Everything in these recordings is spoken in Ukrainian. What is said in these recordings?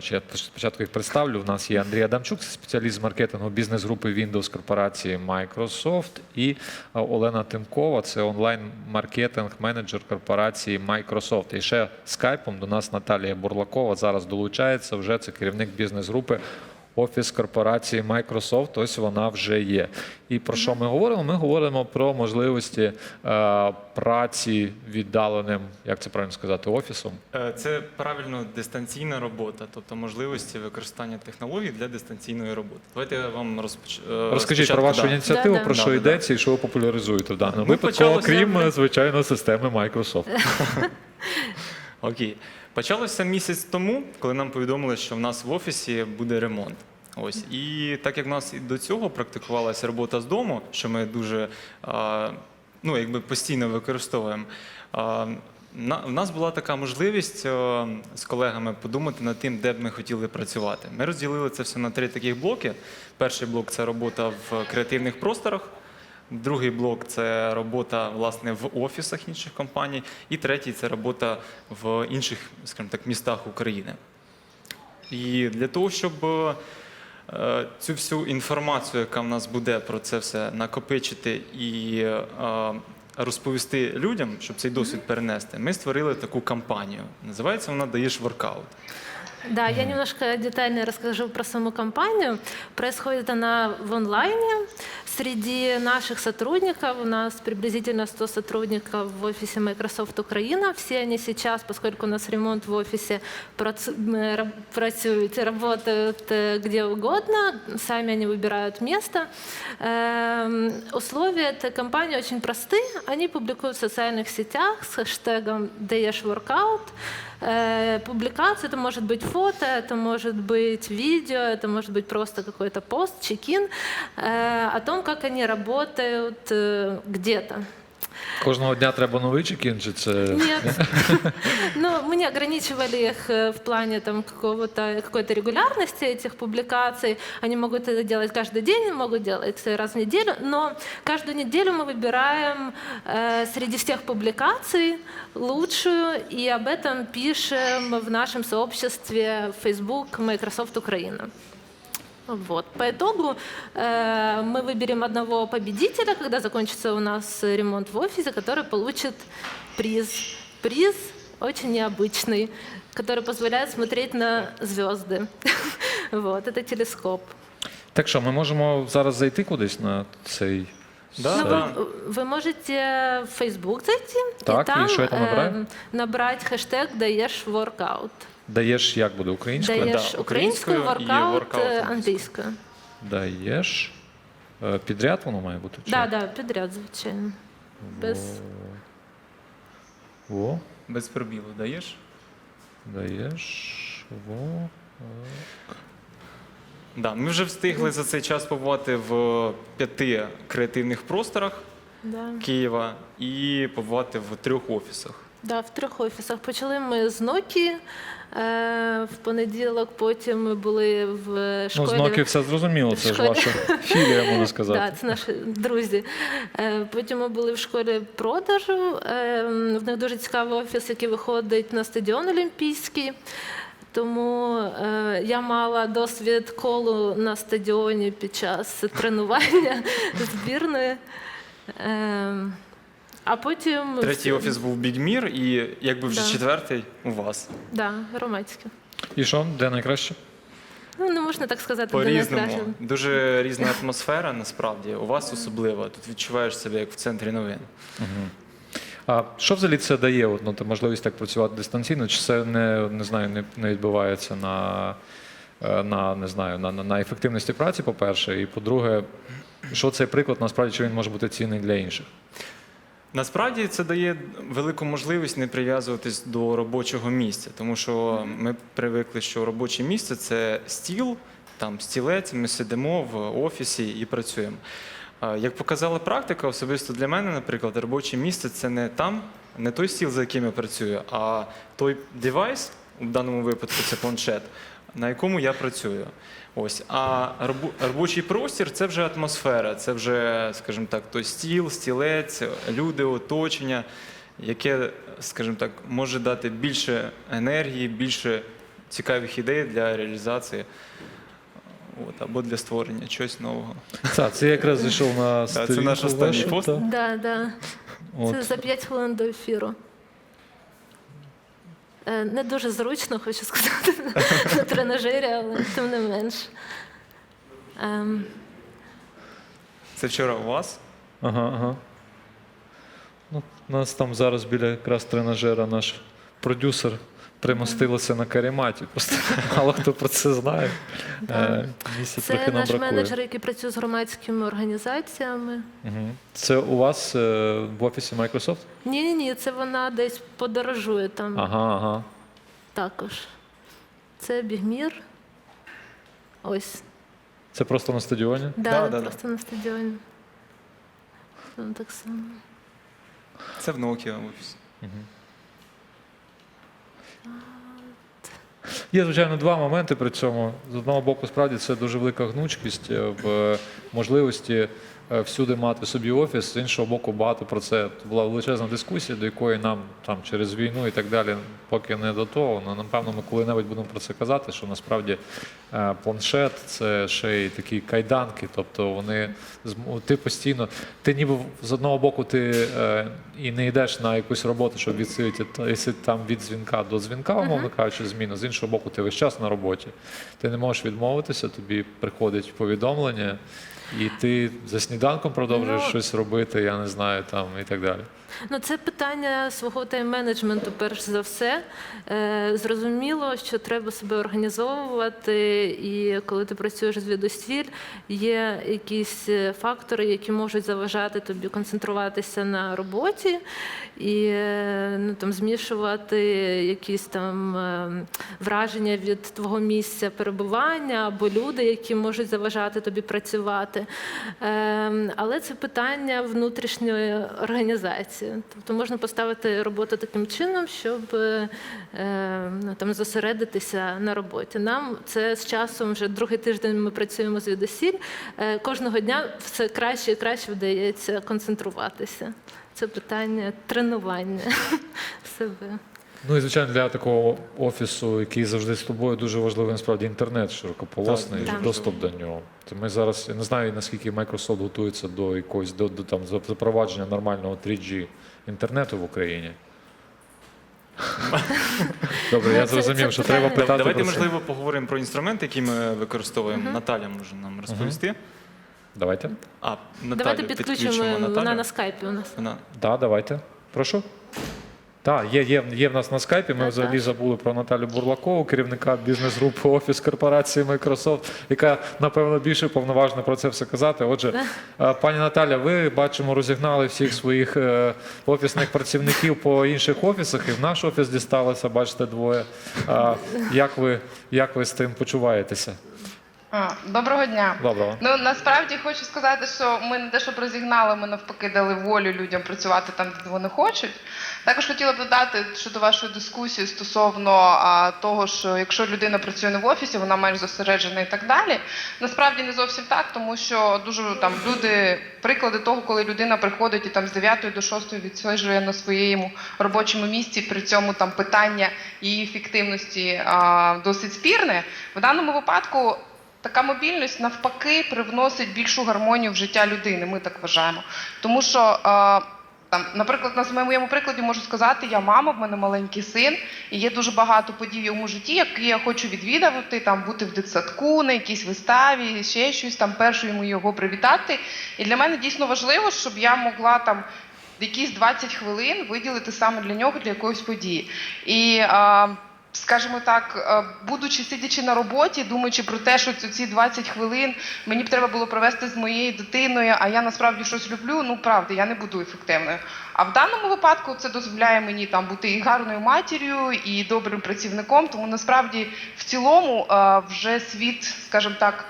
Коротше, я спочатку їх представлю. У нас є Андрій Адамчук, спеціаліст з маркетингу бізнес-групи Windows корпорації Microsoft, і Олена Тимкова, це онлайн-маркетинг менеджер корпорації Microsoft. І ще скайпом до нас Наталія Бурлакова зараз долучається. Вже це керівник бізнес-групи. Офіс корпорації Microsoft, ось вона вже є. І про що ми говоримо? Ми говоримо про можливості е, праці віддаленим, як це правильно сказати, офісом. Е, Це правильно дистанційна робота, тобто можливості використання технологій для дистанційної роботи. Давайте я вам розпоч... е, Розкажіть про вашу да. ініціативу, Да-да. про що Да-да-да. йдеться і що ви популяризуєте в даному Ну, випадку, почалося- окрім, е, звичайно, системи Microsoft. Окей. Почалося місяць тому, коли нам повідомили, що в нас в офісі буде ремонт. Ось і так як в нас і до цього практикувалася робота з дому, що ми дуже а, ну, якби постійно використовуємо. А, на, в нас була така можливість а, з колегами подумати над тим, де б ми хотіли працювати. Ми розділили це все на три таких блоки. Перший блок це робота в креативних просторах. Другий блок це робота власне в офісах інших компаній, і третій це робота в інших, скажімо так, містах України. І для того, щоб цю всю інформацію, яка в нас буде про це все накопичити і е, розповісти людям, щоб цей досвід перенести, ми створили таку кампанію. Називається вона Даєш воркаут. Да, я немножко детально расскажу про саму компанию. Происходит она в онлайне. Среди наших сотрудников, у нас приблизительно 100 сотрудников в офисе Microsoft Украина. Все они сейчас, поскольку у нас ремонт в офисе, працу- м, ра- працюют и работают э, где угодно. Сами они выбирают место. Эм, Условия этой компании очень просты. Они публикуют в социальных сетях с хэштегом «Даешь воркаут». Э, Публикация, это может быть фото, это может быть видео, это может быть просто какой-то пост, чекин э, о том, как они работают э, где-то. Кожного дня треба новий чекін, чи це Нет. Ну, мы не ограничивали их э, в плане там, какого-то, какой-то регулярности этих публикаций. Они могут это делать каждый день, могут делать раз в неделю, но каждую неделю мы выбираем э, среди всех публикаций лучшую, и об этом пишем в нашем сообществе Facebook Microsoft Украина. Вот. По итогу э, мы выберем одного победителя, когда закончится у нас ремонт в офисе, который получит приз. Приз очень необычный, который позволяет смотреть на звезды. Вот, это телескоп. так що ми можемо зараз зайти кудись на цей Да, Ну, да. вы, вы можете в Facebook зайти Так, и и там что это набрать? э, набрать хэштег «Даешь воркаут». даєш, як буде українською? Даешь да, украинскую, украинскую и воркаут воркаут э, английскую. Даєш е, підряд, воно має бути. чи Да, да, подряд, звичайно. Без... Во, Без пробілу даєш? даєш. Во. Да, ми вже встигли за цей час побувати в п'яти креативних просторах Да. Києва і побувати в трьох офісах. Да, в трьох офісах. Почали ми з Nokia е, в понеділок, потім ми були в школі. Ну, з Nokia все зрозуміло, це ж ваша філія, можна сказати. Да, це наші друзі. Е, Потім ми були в школі продажу. Е, В них дуже цікавий офіс, який виходить на стадіон Олімпійський. Тому е, я мала досвід колу на стадіоні під час тренування збірної. Е, а потім Третій офіс був Бігмір, і якби вже Да. четвертий у вас. Да, громадське. І що, де найкраще? Ну, не можна так сказати, де По-різному. найкраще. Дуже різна атмосфера, насправді. У вас особливо. Тут відчуваєш себе як в центрі новин. А що взагалі це дає? От, ну, ти можливість так працювати дистанційно, чи це не, не знаю, не, не відбувається на, е, на, не знаю, на, на, на ефективності праці, по-перше, і по-друге, що цей приклад насправді чи він може бути цінний для інших? Насправді це дає велику можливість не прив'язуватись до робочого місця, тому що ми привикли, що робоче місце це стіл, там стілець, ми сидимо в офісі і працюємо. Як показала практика, особисто для мене, наприклад, робоче місце це не там, не той стіл, за яким я працюю, а той девайс, в даному випадку це планшет, на якому я працюю. Ось. А робо- робочий простір це вже атмосфера, це вже, скажімо так, той стіл, стілець, люди, оточення, яке, скажімо так, може дати більше енергії, більше цікавих ідей для реалізації от, або для створення чогось нового. Це, це якраз зайшов на це наш останній пост. Да, да. Це за 5 хвилин до ефіру. Е, Не дуже зручно, хочу сказати, на тренажері, але тим не менш. Ем, Це вчора у вас. Ага, ага. Ну, у нас там зараз біля якраз тренажера наш продюсер примостилися на карематі. Просто мало хто про це знає. Е, Місця Це трохи нам наш бракує. менеджер, який працює з громадськими організаціями. Мгм. Це у вас е, в офісі Microsoft? Ні, ні, ні, це вона десь подорожує там Ага, ага. також. Це Бігмір. Ось. Це просто на стадіоні? Да, Да, да, да. просто на стадіоні. Там так само. Це в Nokia в офісі. Є, звичайно, два моменти при цьому. З одного боку, справді це дуже велика гнучкість е, в можливості е, всюди мати собі офіс. З іншого боку, багато про це була величезна дискусія, до якої нам там через війну і так далі, поки не до того. Ну, напевно, ми коли-небудь будемо про це казати, що насправді е, планшет це ще й такі кайданки, тобто вони ти постійно, ти ніби з одного боку ти е, і не йдеш на якусь роботу, щоб відсидіти та- там від дзвінка до дзвінка, умовно кажучи, зміну. З іншого боку, ти весь час на роботі. Ти не можеш відмовитися, тобі приходить повідомлення, і ти за сніданком продовжуєш Ну, щось робити, я не знаю, там і так далі. Ну, це питання свого тайм-менеджменту, перш за все. Е, зрозуміло, що треба себе організовувати, і коли ти працюєш з звідусіль, є якісь е, фактори, які можуть заважати тобі концентруватися на роботі і е, ну, там, змішувати якісь там е, враження від твого місця перебування або люди, які можуть заважати тобі працювати. Е, Але це питання внутрішньої організації. Тобто можна поставити роботу таким чином, щоб е, ну, там, зосередитися на роботі. Нам це з часом вже другий тиждень ми працюємо звідусіль. Е, Кожного дня все краще і краще вдається концентруватися. Це питання тренування себе. Ну і звичайно, для такого офісу, який завжди з тобою, дуже важливий насправді інтернет широкополосний, Так. доступ до нього. То ми зараз я не знаю наскільки Microsoft готується до якогось до, до там запровадження нормального 3G інтернету в Україні. Добре, я це- зрозумів, що питання. треба питати. Давайте, про це. можливо, поговоримо про інструменти, які ми використовуємо. Наталя може нам розповісти. Давайте. А, Наталю Давайте підключимо, Наталю. вона на скайпі у нас. Вона Да, давайте. Прошу. Так, є, є, є в нас на скайпі. Ми Так, взагалі так. забули про Наталю Бурлакову, керівника бізнес-групи Офіс корпорації Microsoft, яка, напевно, більше повноважна про це все казати. Отже, е, пані Наталя, ви бачимо, розігнали всіх своїх е, офісних працівників по інших офісах, і в наш офіс дісталося, бачите, двоє. Як ви, як ви з тим почуваєтеся? А, Доброго дня. Доброго. Ну насправді хочу сказати, що ми не те, щоб розігнали, ми навпаки дали волю людям працювати там, де вони хочуть. Також хотіла б додати щодо вашої дискусії стосовно а, того, що якщо людина працює не в офісі, вона менш зосереджена і так далі. Насправді не зовсім так, тому що дуже там люди, приклади того, коли людина приходить і там з 9 до 6 відсиджує на своєму робочому місці, при цьому там питання її ефективності а, досить спірне. В даному випадку. Така мобільність навпаки привносить більшу гармонію в життя людини. Ми так вважаємо. Тому що, там, наприклад, на моєму прикладі можу сказати, я мама, в мене маленький син, і є дуже багато подій в йому житті, які я хочу відвідувати, там бути в дитсадку, на якійсь виставі, ще щось там першу йому його привітати. І для мене дійсно важливо, щоб я могла там. Якісь 20 хвилин виділити саме для нього для якоїсь події. І е, скажімо так, е, будучи сидячи на роботі, думаючи про те, що ці 20 хвилин мені б треба було провести з моєю дитиною, а я насправді щось люблю. Ну правда, я не буду ефективною. А в даному випадку це дозволяє мені там бути і гарною матір'ю, і добрим працівником. Тому насправді в цілому е, вже світ, скажімо так.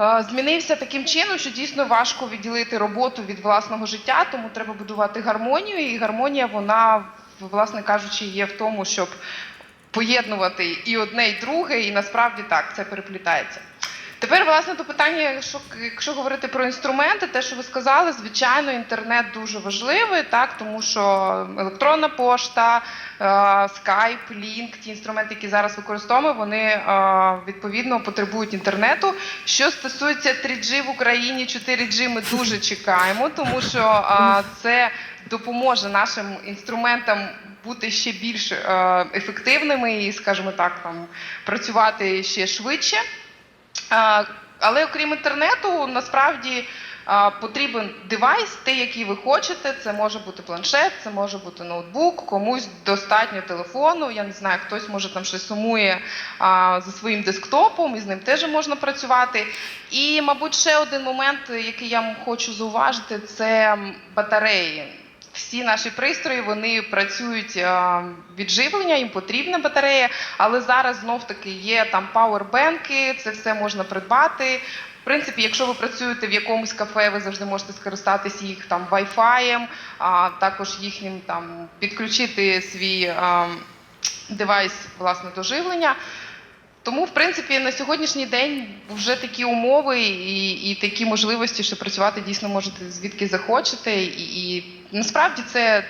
Е, Змінився таким чином, що дійсно важко відділити роботу від власного життя, тому треба будувати гармонію. І гармонія, вона, власне кажучи, є в тому, щоб поєднувати і одне, і друге, і насправді так це переплітається. Тепер, власне, до питання, якщо, якщо говорити про інструменти, те, що ви сказали, звичайно, інтернет дуже важливий, так, тому що електронна пошта, е, Skype, Link, ті інструменти, які зараз використовуємо, вони е, відповідно потребують інтернету. Що стосується 3G в Україні, 4G ми дуже чекаємо, тому що е, це допоможе нашим інструментам бути ще більш е, ефективними і, скажімо так, там працювати ще швидше. Але окрім інтернету, насправді потрібен девайс, той, який ви хочете. Це може бути планшет, це може бути ноутбук, комусь достатньо телефону. Я не знаю, хтось може там щось сумує за своїм десктопом, і з ним теж можна працювати. І, мабуть, ще один момент, який я хочу зауважити, це батареї. Всі наші пристрої вони працюють а, від живлення, їм потрібна батарея, але зараз знов таки є там пауербенки, це все можна придбати. В принципі, якщо ви працюєте в якомусь кафе, ви завжди можете скористатися їх там Wi-Fi, а також їхнім там підключити свій а, девайс власне до живлення. Тому, в принципі, на сьогоднішній день вже такі умови і, і такі можливості, що працювати дійсно можете звідки захочете. І, і насправді це,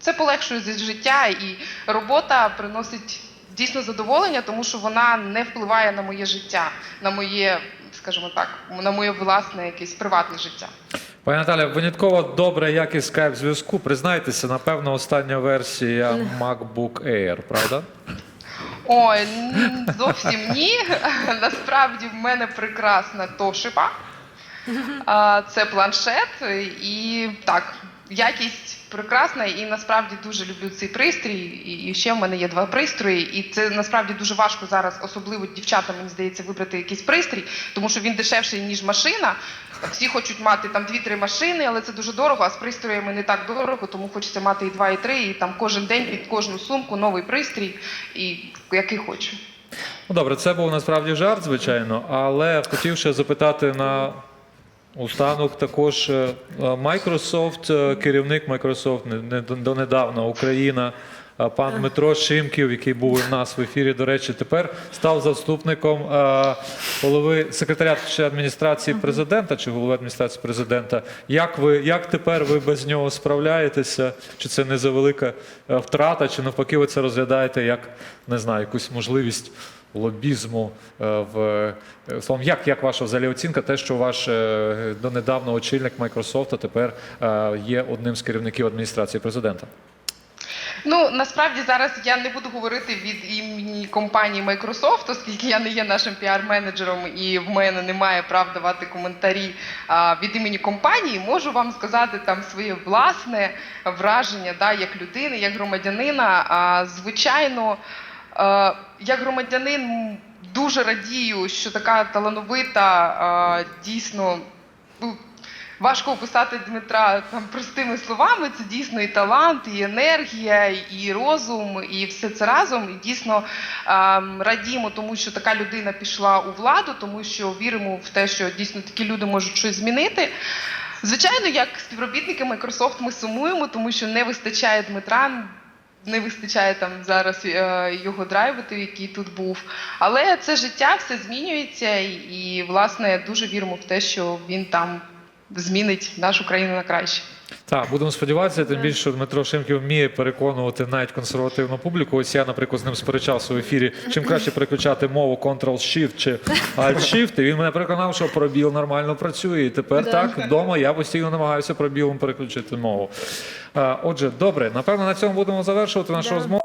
це полегшує життя, і робота приносить дійсно задоволення, тому що вона не впливає на моє життя, на моє, скажімо так, на моє власне якесь приватне життя. Пані Наталя, винятково добра якість скайп зв'язку. Признайтеся, напевно, остання версія MacBook Air, правда? Ой, зовсім ні. Насправді в мене прекрасна тошиба. Це планшет, і так, якість прекрасна, і насправді дуже люблю цей пристрій. І ще в мене є два пристрої, і це насправді дуже важко зараз, особливо дівчатам, мені здається, вибрати якийсь пристрій, тому що він дешевший, ніж машина. Всі хочуть мати там дві-три машини, але це дуже дорого, а з пристроями не так дорого, тому хочеться мати і два, і три, і там кожен день під кожну сумку новий пристрій, і який хочу. Ну добре, це був насправді жарт, звичайно, але хотів ще запитати на останок також е, Microsoft, е, керівник Microsoft не- не- донедавна Україна. Пан Дмитро Шимків, який був у нас в ефірі, до речі, тепер став заступником голови секретаря адміністрації президента чи голови адміністрації президента. Як ви як тепер ви без нього справляєтеся? Чи це не завелика е, втрата, чи навпаки ви це розглядаєте як не знаю, якусь можливість лобізму е, в е, словом, як, як ваша взагалі оцінка, те, що ваш донедавна очільник Microsoft тепер є одним з керівників адміністрації президента? Ну насправді зараз я не буду говорити від імені компанії Microsoft, оскільки я не є нашим піар-менеджером і в мене немає прав давати коментарі а, від імені компанії. Можу вам сказати там своє власне враження, да, як людини, як громадянина. А, звичайно, е, як громадянин дуже радію, що така талановита, а, дійсно. Важко описати Дмитра там простими словами. Це дійсно і талант, і енергія, і розум, і все це разом. І дійсно ем, радіємо, тому що така людина пішла у владу, тому що віримо в те, що дійсно такі люди можуть щось змінити. Звичайно, як співробітники Microsoft ми сумуємо, тому що не вистачає Дмитра. Не вистачає там зараз е, його драйву, який тут був. Але це життя, все змінюється, і власне дуже віримо в те, що він там змінить нашу країну на краще. Так, будемо сподіватися, тим більше, що Дмитро Шимків вміє переконувати навіть консервативну публіку. Ось я, наприклад, з ним сперечався в ефірі, чим краще переключати мову Ctrl-Shift чи Alt-Shift. І він мене переконав, що пробіл нормально працює. І тепер Да. так вдома я постійно намагаюся пробілом переключити мову. Е, Отже, добре, напевно, на цьому будемо завершувати нашу Да. розмову.